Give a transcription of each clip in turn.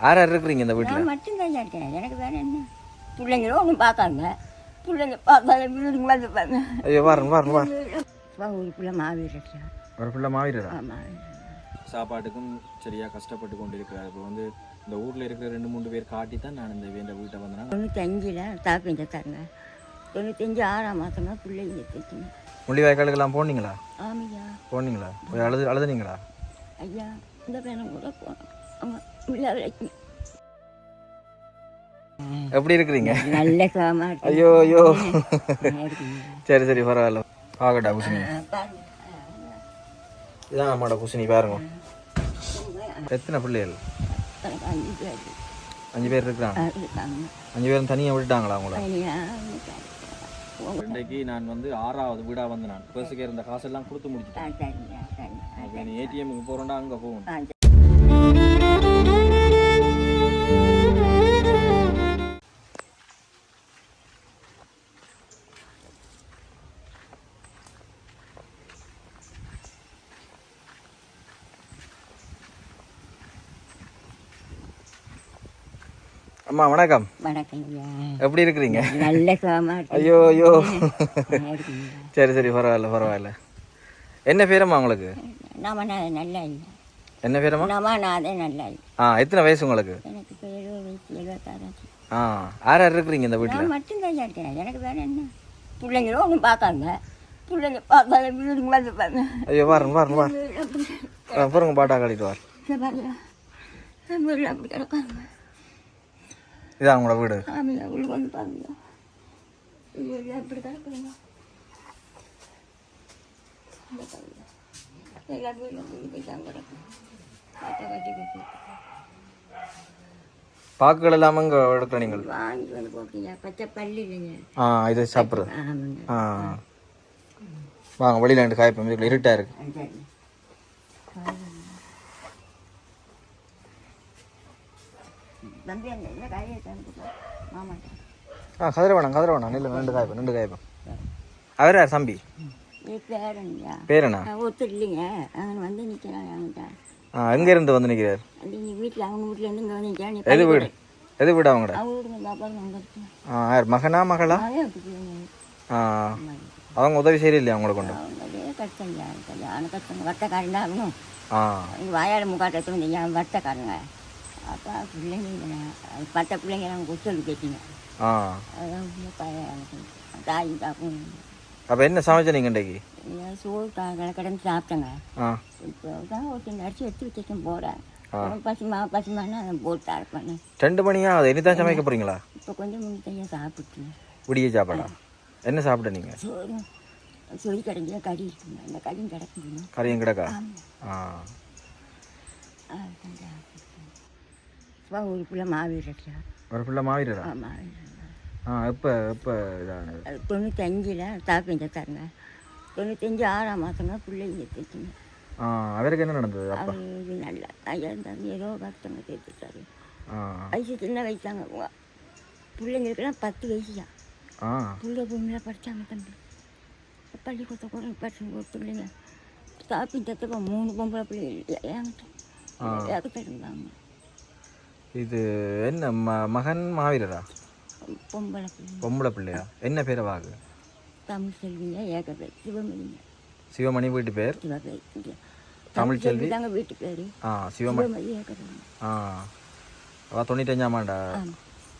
யார் யார் இருக்கிறீங்க இந்த வீட்டில் நான் மட்டும்தான் இருக்கேன் எனக்கு வேற என்ன? பிள்ளைங்களும் ஒன்றும் பார்க்காங்க பிள்ளைங்க பார்த்தாலும் வீடுங்க வந்து பாருங்க ஐயோ பாருங்க பாருங்க பாருங்க ஒரு பிள்ளை மாவி இருக்கிறா ஒரு பிள்ளை மாவீரரா? ஆமாம் சாப்பாட்டுக்கும் சரியா கஷ்டப்பட்டு கொண்டு இருக்கிறார் இப்போ வந்து இந்த ஊரில் இருக்கிற ரெண்டு மூணு பேர் காட்டி தான் நான் இந்த வேண்ட வீட்டை வந்தேன்? தொண்ணூத்தஞ்சில் தாப்பிஞ்ச தரங்க தொண்ணூத்தஞ்சு ஆறாம் மாதம்னா பிள்ளைங்க தைக்கணும் முள்ளி வாய்க்காலுக்கெல்லாம் போனீங்களா? ஆமையா போனீங்களா? போய் அழுது அழுதுனீங்களா? ஐயா இந்த பையனும் கூட போனோம். வைக்கணும் எப்படி இருக்கிறீங்க? நல்ல. ஐயோ ஐயோ. சரி சரி பரவாயில்ல. பாக்கட்டா குசினி. இதான் அம்மாட குசினி பாருங்க. எத்தனை பிள்ளைகள்? அஞ்சு பேர். இருக்கிறாங்க. இருக்காங்க. அஞ்சு பேரும் தனியாக விட்டுட்டாங்களா அவங்கள? இன்றைக்கு நான் வந்து ஆறாவது வீடா வந்து நான். பேசுகிற இந்த காசெல்லாம் கொடுத்து முடிச்சிட்டேன். ஏடிஎம்க்கு போகிறோம்டா அங்கே போகணும் அம்மா வணக்கம். வணக்கம் எப்படி இருக்கிறீங்க? நல்ல ஐயோ ஐயோ. சரி சரி பரவாயில்ல பரவாயில்ல. என்ன பேரம்மா உங்களுக்கு? நல்லா என்ன பேரம்மா? அதே நல்லா ஆ எத்தனை வயசு உங்களுக்கு? எனக்கு ஆ யார் யார் இருக்கிறீங்க இந்த வீட்டில் நான் மட்டும்தான் இருக்கேன் எனக்கு வேற என்ன? பிள்ளைங்களும் ஒன்றும் பார்க்காங்க. பிள்ளைங்க வந்து பாருங்க. ஐயோ பாருங்க பாருங்க பாருங்க. பாருங்க பாட்டா காட்டிட்டு வார் இந்த பாருங்க வீட்டில் அப்படி கிடக்காங்க இதான் உங்களோட வீடு. உங்களுக்கு வந்து பாருங்க வீடு பாக்குகள் இல்லாமல் இங்கே எடுக்கிற நீங்கள்? ஆ இது சாப்பிட்றது. ஆ. வாங்க வெளியில் ரெண்டு காய்ப்போம் இருட்டாக இருக்கு ஆ, சரி தம்பி அந்த என்ன காயை தந்துக்கோ மாமாட்ட ஆ கதிர வேணாம் கதிர வேணாம் நில்லு ரெண்டு காய்ப்போம் ரெண்டு காய்ப்போம் அவர் யார் தம்பி பேரன்யா பேர் என்ன ஒருத்தர் இல்லைங்க அவன் வந்து நிற்கிறான் அவன்கிட்ட ஆ எங்கேருந்து வந்து நிற்கிறார் வீட்டில் அவங்க வீட்டிலேருந்து இங்கே வந்து நிற்கிறான் எது வீடு எது வீடு அவங்கட ஆ யார் மகனா மகளா ஆ அவங்க உதவி செய்யல இல்லையா அவங்கள கொண்டு கல்யாணம் கஷ்டம் வட்டக்காரன் தான் அவனும் வாயால் முக்காட்டத்தை வந்து என் வட்டக்காரங்க அப்போ பிள்ளைங்க பட்ட பிள்ளைங்க நாங்கள் கொச்சல் கேட்டீங்க. ஆ. தாய் தாக்கும் அப்போ என்ன சமைச்ச நீங்கள் இன்றைக்கு? சோறு கா- கிடந்து சாப்பிட்டேங்க. இப்போ தான் ஒருத்தர் அடிச்சு எடுத்து வச்சுருக்கேன் போகிறேன் பசுமா பசுமானா போட்டு அரைப்பேன் ரெண்டு மணியா? அது இனி தான் சமைக்க போகிறீங்களா இப்போ கொஞ்சம் சாப்பிட்டுங்க விடிய சாப்பாடா? என்ன சாப்பிட நீங்கள் சோறு சொல்லி கிடஞ்சில கறி. இருக்குங்க அந்த கறியும் கிடக்குங்க கறியும் கிடக்கா? ஆ. இப்போ ஒரு பிள்ளை மாவி இருக்கிறா ஒரு பிள்ளை மாவீரரா ஆமாம் ஆ எப்போ எப்போ இதானது தொண்ணூத்தஞ்சில் தாப்பிஞ்ச தரங்க தொண்ணூத்தஞ்சு ஆறாம் மாதம்னா பிள்ளைங்க தைக்கணும் ஆ அவருக்கு என்ன நடந்தது அப்பா? இது நல்லா இருந்தாங்க. ஏதோ கஷ்டங்க தேர்த்துட்டாரு ஆ. வயசு சின்ன வயசாங்க பிள்ளைங்களுக்கெல்லாம் பத்து வயசுயா ஆ. பிள்ளை பூமியில் படித்தாங்க தம்பி. பள்ளிக்கூடத்தை கூட படிச்சு ஒரு பிள்ளைங்க. தாப்பிஞ்சத்துக்கு மூணு பொம்பளை பிள்ளைங்க ஏங்கிட்ட இருந்தாங்க. இது என்ன ம மகன் மாவீரரா? பொம்பளை பொம்பளை பிள்ளையா? என்ன பேர் வாகு தமிழ் செல்விங்க ஏகத்தை சிவமணிங்க. சிவமணி வீட்டு பேர்? தமிழ் செல்வி தாங்க வீட்டு பேர். ஆ சிவமணி. ஆ. அவ தொண்ணூத்தஞ்சாமாண்டா ஆமாம்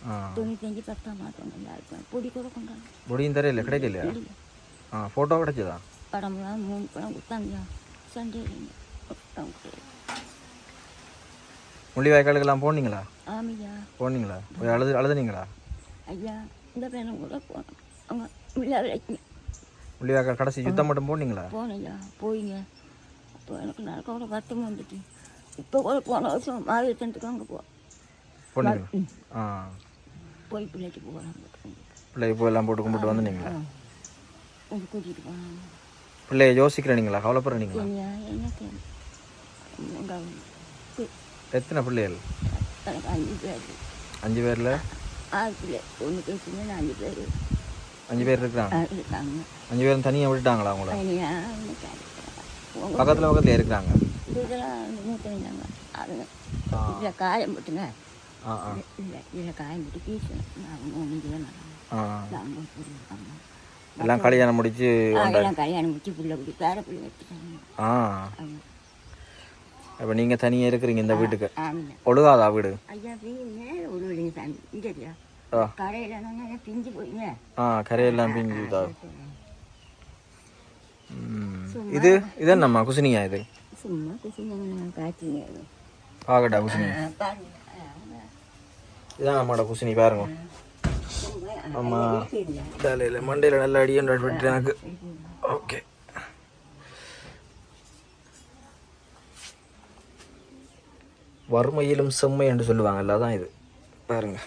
ஆ. தொண்ணூத்தஞ்சு பத்தாம் மாதம் இருக்கும் பொடி கூட கொண்டாங்க முடியும் தெரியல கிடைக்கலையா? ஆ ஃபோட்டோ கிடைச்சதா படம்லாம் மூணு படம் கொடுத்தாங்க. சண்டே முள்ளி வாய்க்காலுக்கெல்லாம் போனீங்களா? ஆமையா போனீங்களா? போய் அழுது அழுதுனீங்களா? ஐயா இந்த பையனும் கூட போனோம். அவங்க விழா வைக்கணும் முள்ளி வாய்க்கால் கடைசி யுத்தம் மட்டும் போனீங்களா? போனையா போயிங்க. அப்போ எனக்கு நடக்க கூட வருத்தம் வந்துட்டு இப்போ கூட போன வருஷம் மாவீரத்துக்கு அங்கே போ போனீங்களா? ஆ. போய் பிள்ளைக்கு போகிறாங்க பிள்ளை இப்போ எல்லாம் போட்டு கும்பிட்டு வந்தீங்களா கொஞ்சம் கூட்டிகிட்டு போனாங்க பிள்ளைய யோசிக்கிறீங்களா கவலைப்படுறீங்களா? என்ன எத்தனை பிள்ளைகள்? அஞ்சு பேர். அஞ்சு பேரில்? ஆறு பிள்ளை ஒன்று பேசுங்க அஞ்சு பேர். அஞ்சு பேர் இருக்கிறாங்க இருக்காங்க. அஞ்சு பேரும் தனியாக விட்டுட்டாங்களா அவங்கள பக்கத்தில் பக்கத்தில் இருக்கிறாங்க. மூத்தவங்க அதுங்க இதில் காயம் போட்டுங்க. இல்லை இதில் காயம் பிடி பீஸ் நான் மூணு இதில் ஆ. நாங்கள் புரியுது எல்லாம் கல்யாணம் முடிச்சு எல்லாம் கல்யாணம் முடிச்சு புள்ள குடி பேர பிள்ளை வச்சுட்டாங்க ஆ. இப்போ நீங்கள் தனியாக இருக்கிறீங்க இந்த வீட்டுக்கு. ஆமாம் ஒழுகாதா வீடு? ஆ. பிஞ்சு கரையெல்லாம் பிஞ்சுதா ம். இது இது? என்னம்மா குசினியா இது பாகடா குசினி? இதான் நம்மளோட குசினி பாருங்க. ஆமா தலையில் மண்டையில் நல்ல அடியும் விட்டு எனக்கு. ஓகே. வறுமையிலும் செம்மை என்று சொல்லுவாங்கல்ல அதான் இது. பாருங்க.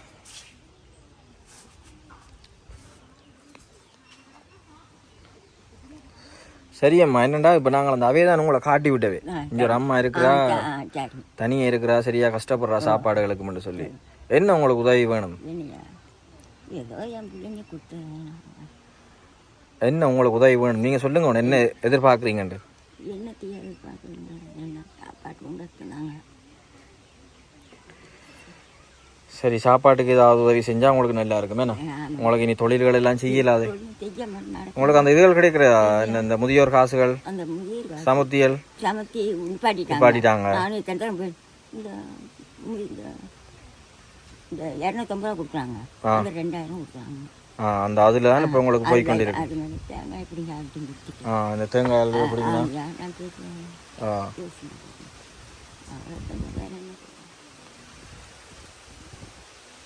சரியம்மா என்னடா இப்போ நாங்கள் அந்த அவே தான் உங்களை காட்டி விட்டவே. இங்கே ஒரு அம்மா இருக்கிறா தனியாக இருக்கிறா சரியா கஷ்டப்படுறா சாப்பாடுகளுக்கு மட்டும் சொல்லி. என்ன உங்களுக்கு உதவி வேணும்? என்ன உங்களுக்கு உதவி வேணும்? நீங்கள் சொல்லுங்க உன்னை என்ன எதிர்பார்க்குறீங்கன்ட்டு என்ன தீயாவது பார்க்குறீங்க என்ன சாப்பாட்டு உண்டாக்குனாங்க சரி சாப்பாட்டுக்கு ஏதாவது உதவி செஞ்சால் உங்களுக்கு நல்லா இருக்கும் என்ன? உங்களுக்கு இனி தொழில்கள் எல்லாம் செய்யலாது. உங்களுக்கு அந்த இதுகள் கிடைக்கிறதா இந்த முதியோர் காசுகள் சமுத்தியல் சமத்தி நிப்பாட்டிட்டாங்க. அந்த அதில் தான் இப்போ உங்களுக்கு போய் கொண்டிருக்கு? ஆ இந்த தேங்காய் எப்படின்னா ஆ, நான் பேசுவேன் ஆ பேசுவேன் அவ்வளோ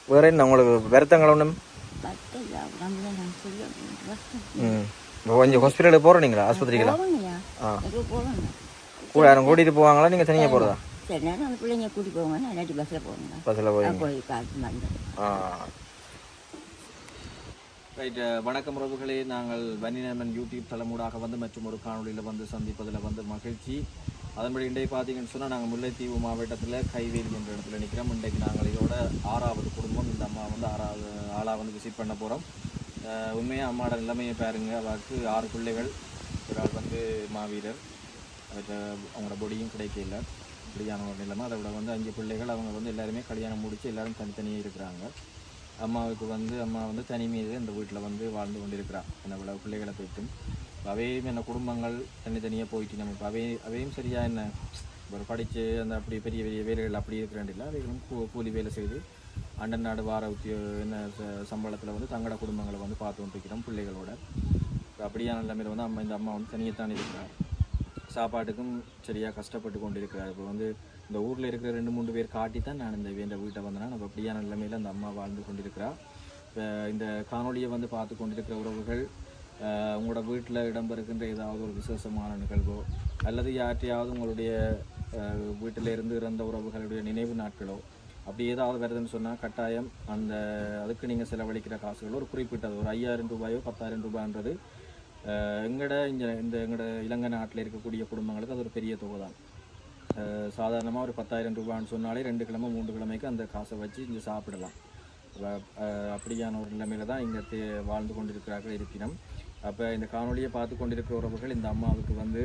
வேற என்ன உங்களுக்கு வருத்தங்கள் ஒன்றும் கொஞ்சம் ஹாஸ்பிட்டலுக்கு போகிறீங்களா ஆஸ்பத்திரிகளா போகணும்யா ஆ. கூட யாரும் கூட்டிகிட்டு போவாங்களா? நீங்கள் தனியாக போகிறதா சரி நேரம் அந்த பிள்ளைங்க கூட்டி போவாங்க. இல்லாட்டி பஸ்ஸில் பஸ்ஸில் போய் ரைட் வணக்கம் உறவுகளே. நாங்கள் வன்னிநமன் யூடியூப் தலைமூடாக வந்து மற்றும் ஒரு காணொளியில் வந்து சந்திப்பதில் வந்து மகிழ்ச்சி. அதன்படி இன்றைக்கு பார்த்தீங்கன்னு சொன்னால் நாங்கள் முல்லைத்தீவு மாவட்டத்தில் கைவேலி என்ற இடத்துல நிற்கிறோம் இன்றைக்கு நாங்கள் இதோட ஆறாவது குடும்பம். இந்த அம்மா வந்து ஆறாவது ஆளாக வந்து விசிட் பண்ண போகிறோம் உண்மையாக அம்மாவோட நிலைமையை பாருங்க. அவருக்கு ஆறு பிள்ளைகள் ஒரு ஆள் வந்து மாவீரர். அவர்கிட்ட அவங்களோட பொடியும் கிடைக்கல. இப்படியான ஒரு நிலைமை. அதை விட வந்து அஞ்சு பிள்ளைகள் அவங்க வந்து எல்லாருமே கல்யாணம் முடித்து எல்லோரும் தனித்தனியாக இருக்கிறாங்க. அம்மாவுக்கு வந்து அம்மா வந்து தனிமையிலே இந்த வீட்டில் வந்து வாழ்ந்து கொண்டிருக்கிறான் என்ன விட பிள்ளைகளை போய்ட்டும் அவையும் என்ன குடும்பங்கள் தனித்தனியாக போயிட்டு நம்ம இப்போ அவை அவையும் சரியாக என்ன? ஒரு படித்து அந்த அப்படி பெரிய பெரிய வேலைகள் அப்படி இருக்கிறாண்டில்ல அவைகளும் கூலி வேலை செய்து அண்டன் நாடு வார உத்தியோ என்ன சம்பளத்தில் வந்து தங்களோட குடும்பங்களை வந்து பார்த்து கொண்டிருக்கிறோம் பிள்ளைகளோட. இப்போ அப்படியான நிலைமையில் வந்து அம்மா இந்த அம்மா வந்து தனியத்தான் இருக்கிறார். சாப்பாட்டுக்கும் சரியாக கஷ்டப்பட்டு கொண்டு இருக்கிறார் இப்போ வந்து இந்த ஊரில் இருக்கிற ரெண்டு மூணு பேர் காட்டி தான் நான் இந்த வேண்ட வீட்டை வந்தேன்னா நம்ம அப்படியான நிலைமையில் அந்த அம்மா வாழ்ந்து கொண்டிருக்கிறார் இப்போ இந்த காணொளியை வந்து பார்த்து கொண்டிருக்கிற உறவுகள் உங்களோட வீட்டில் இடம்பெறுகின்ற ஏதாவது ஒரு விசேஷமான நிகழ்வோ அல்லது யார்ட்டையாவது உங்களுடைய வீட்டில் இருந்து இறந்த உறவுகளுடைய நினைவு நாட்களோ அப்படி ஏதாவது வருதுன்னு சொன்னால் கட்டாயம் அந்த அதுக்கு நீங்கள் செலவழிக்கிற காசுகள் ஒரு குறிப்பிட்டது ஒரு ஐயாயிரம் ரூபாயோ பத்தாயிரம் ரூபான்றது எங்களோட எங்கட இங்கே இந்த எங்களோட இலங்கை நாட்டில் இருக்கக்கூடிய குடும்பங்களுக்கு அது ஒரு பெரிய தொகை தான் சாதாரணமாக ஒரு பத்தாயிரம் ரூபான்னு சொன்னாலே ரெண்டு கிழமை மூன்று கிழமைக்கு அந்த காசை வச்சு இங்கே சாப்பிடலாம். அப்படியான ஒரு நிலைமையில் தான் இங்கே வாழ்ந்து கொண்டிருக்கிறார்கள் இருப்பினும் அப்போ இந்த காணொளியை பார்த்து கொண்டிருக்கிற உறவுகள் இந்த அம்மாவுக்கு வந்து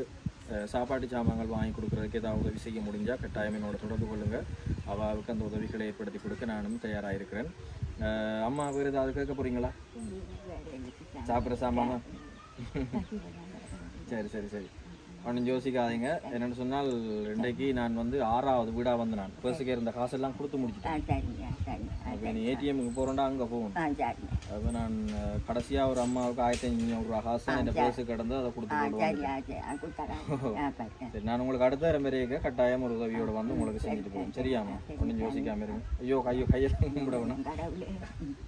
சாப்பாட்டு சாமான்கள் வாங்கி கொடுக்குறதுக்கு ஏதாவது உதவி செய்ய முடிஞ்சால் கட்டாயம் என்னோட தொடர்பு கொள்ளுங்கள் அவாவுக்கு அந்த உதவிகளை ஏற்படுத்தி கொடுக்க நானும் தயாராக இருக்கிறேன். அம்மா வேறு ஏதாவது கேட்க போகிறீங்களா சாப்பிட்ற சாமானா? சரி சரி சரி. ஒன்றும் யோசிக்காதீங்க. என்னென்னு சொன்னால் இன்றைக்கு நான் வந்து ஆறாவது வீடாக வந்து நான் பேசுக்கு இருந்த காசெல்லாம் கொடுத்து முடிச்சிட்டேன். அப்போ நீ ஏடிஎம்க்கு போகிறோண்டா அங்கே போகணும் அப்போ நான் அஹ், கடைசியா ஒரு அம்மாவுக்கு ஆயிரத்தி ரூபா காசு இந்த பேசு கிடந்து அதை கொடுத்து கொண்டு சரி நான் உங்களுக்கு அடுத்த மாதிரியே கட்டாயம் ஒரு உதவியோட வந்து உங்களுக்கு செஞ்சுட்டு போவோம். சரியாம்மா? ஒன்றும் யோசிக்காம இருங்க. ஐயோ கையோ கையை கும்பிட வேணும். கடவுளே.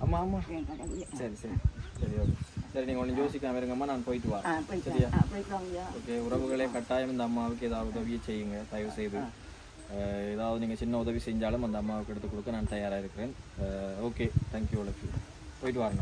ஆமா ஆமா என் கடவுளே. சரி சரி. சரி ஓகே. சரி நீங்கள் ஒன்றும் யோசிக்காம இருங்கம்மா நான் போயிட்டு வரேன். சரியா? ஓகே உறவுகளே கட்டாயம் இந்த அம்மாவுக்கு ஏதாவது உதவியை செய்யுங்க. தயவு செய்து. ஏதாவது நீங்கள் சின்ன உதவி செஞ்சாலும் அந்த அம்மாவுக்கு எடுத்து கொடுக்க நான் தயாராக இருக்கிறேன். ஓகே தேங்க்யூ லட்சுமி போயிட்டு வாங்க.